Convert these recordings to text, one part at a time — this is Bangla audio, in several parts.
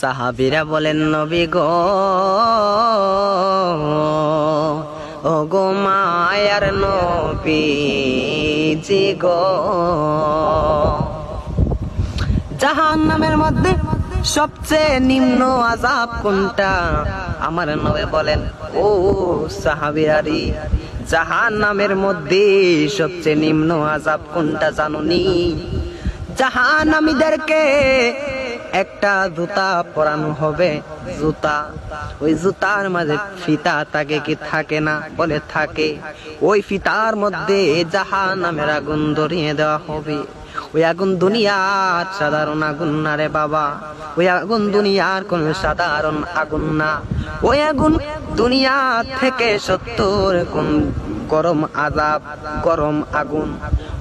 সাহাবিরা বলেন, নবী গো ও গো মায়ার নবী জি গো। জাহান নামের মধ্যে সবচেয়ে নিম্ন আজাব কোনটা? আমার নবে বলেন, ও সাহাবিরারি জাহান নামের মধ্যে সবচেয়ে নিম্ন আজাব কোনটা জানুনি? জাহান নামীদেরকে একটা জুতা পরানো হবে, জুতা। ওই জুতার মাঝে ফিতা থাকে কি থাকে না? বলে থাকে। ওই ফিতার মধ্যে জাহান নামের আগুন ধরিয়ে দেওয়া হবে। ওই আগুন দুনিয়ার সাধারণ আগুন না রে বাবা। ওই আগুন দুনিয়ার কোন সাধারণ আগুন না। ওই আগুন দুনিয়া থেকে সত্তর কোন গরম আজাব, গরম আগুন।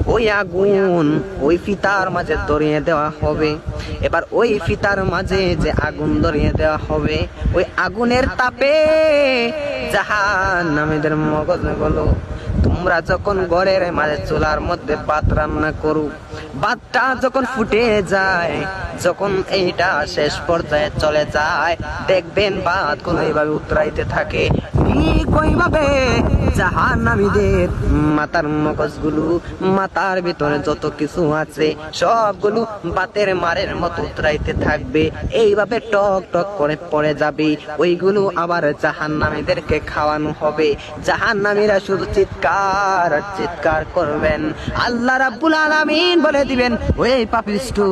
ওই আগুন, ওই ফিতার মাঝে ধরিয়ে দেওয়া হবে। এবার ওই ফিতার মাঝে যে আগুন ধরিয়ে দেওয়া হবে, ওই আগুনের তাপে জাহান নামেদের মগজ বলো তোমরা যখন ঘরের মাঝে চুলার মধ্যে ভাত রান্না করো, ভাতটা যখন ফুটে যায়, যখন এইটা শেষ পর্যায়ে চলে যায়, দেখবেন ভাত কোন এইভাবে উতরাইতে থাকে। জাহান নামীদের মাথার মগজগুলো, মাথার ভিতরে যত কিছু আছে, সবগুলো বাতের মারের মতো উতরাইতে থাকবে। এইভাবে টক টক করে পড়ে যাবে। ওইগুলো আবার জাহান নামীদেরকে খাওয়ানো হবে। জাহান নামীরা শুধু চিৎকার আর চিৎকার করবেন। আল্লাহ রাব্বুল আলামিন বলে দিবেন, ওই পাপিষ্টু,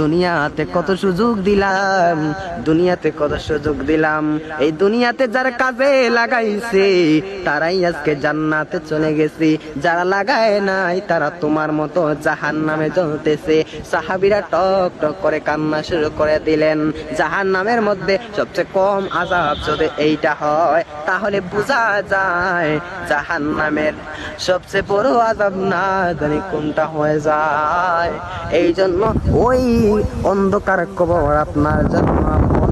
দুনিয়াতে কত সুযোগ দিলাম, দুনিয়াতে কত সুযোগ দিলাম। এই দুনিয়াতে কাজে লাগাইছে, তারাই আজকে জান্নাতে চলে যারা লাগায় নাই, তারা তোমার মতো জাহান নামে জ্বলতেছে। সাহাবিরা টক টক করে কান্না শুরু করে দিলেন। জাহান নামের মধ্যে সবচেয়ে কম আজাব যদি এইটা হয়, তাহলে বোঝা যায় জাহান নামের সবচেয়ে বড় আজাব না জানি কোনটা হয়ে যায়। এই জন্য ওই অন্ধকার কবর আপনার জন্য আপন,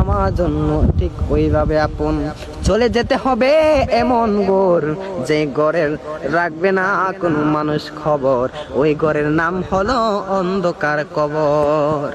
আমার জন্য ঠিক ওইভাবে আপন। চলে যেতে হবে এমন গোর, যে গড়ের রাখবে না কোনো মানুষ খবর। ওই গড়ের নাম হলো অন্ধকার কবর।